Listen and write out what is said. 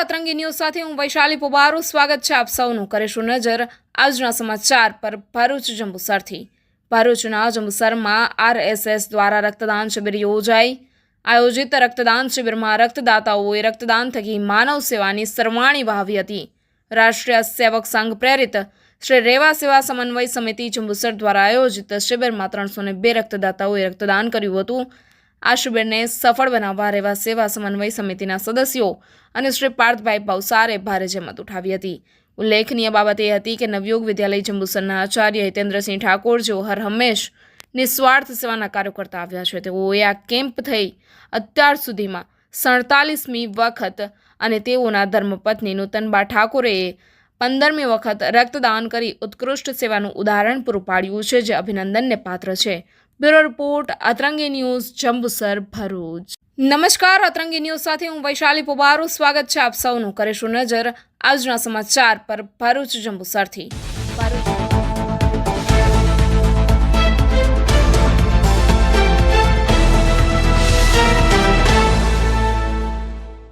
અતરંગી news સાથે હું વૈશાલી પુબારું. સ્વાગત છે આપ સૌનું. કરીશું નજર આજના સમાચાર પર ભરૂચ જંબુસરથી. ભરૂચના જંબુસરમાં આરએસએસ દ્વારા રક્તદાન શિબિર યોજાઈ. આયોજિત રક્તદાન શિબિરમાં રક્તદાતાઓએ રક્તદાન થકી માનવ સેવાની સરવાણી વહાવી હતી. રાષ્ટ્રીય સેવક સંઘ પ્રેરિત શ્રી રેવા સેવા સમન્વય સમિતિ જંબુસર દ્વારા આયોજિત શિબિરમાં ત્રણસો ને બે રક્તદાતાઓએ રક્તદાન કર્યું હતું. આ શિબિરને સફળ બનાવવા રહેવા સેવા સમન્વય સમિતિના સદસ્યો અને શ્રી પાર્થભાઈ ભવસારે ભારે જહેમત ઉઠાવી હતી. ઉલ્લેખનીય બાબત એ હતી કે નવયોગ વિદ્યાલય જંબુસરના આચાર્ય હિતેન્દ્રસિંહ ઠાકોર જેઓ હર હંમેશ નિસ્વાર્થ સેવાના કાર્યો કરતા આવ્યા છે, તેઓએ આ કેમ્પ થઈ અત્યાર સુધીમાં સડતાલીસમી વખત અને તેઓના ધર્મપત્ની નૂતનબા ઠાકોરે પંદરમી વખત રક્તદાન કરી ઉત્કૃષ્ટ સેવાનું ઉદાહરણ પૂરું પાડ્યું છે, જે અભિનંદનને પાત્ર છે. Bureau report, Atrangi news, Jambusar, Bharuch. નમસ્કાર, અતરંગી ન્યૂઝ સાથે હું વૈશાલી પોબારો. સ્વાગત છે આપ સૌનું. કરીશું નજર આજના સમાચાર પર ભરૂચ, જંબુસરથી. ભરૂચ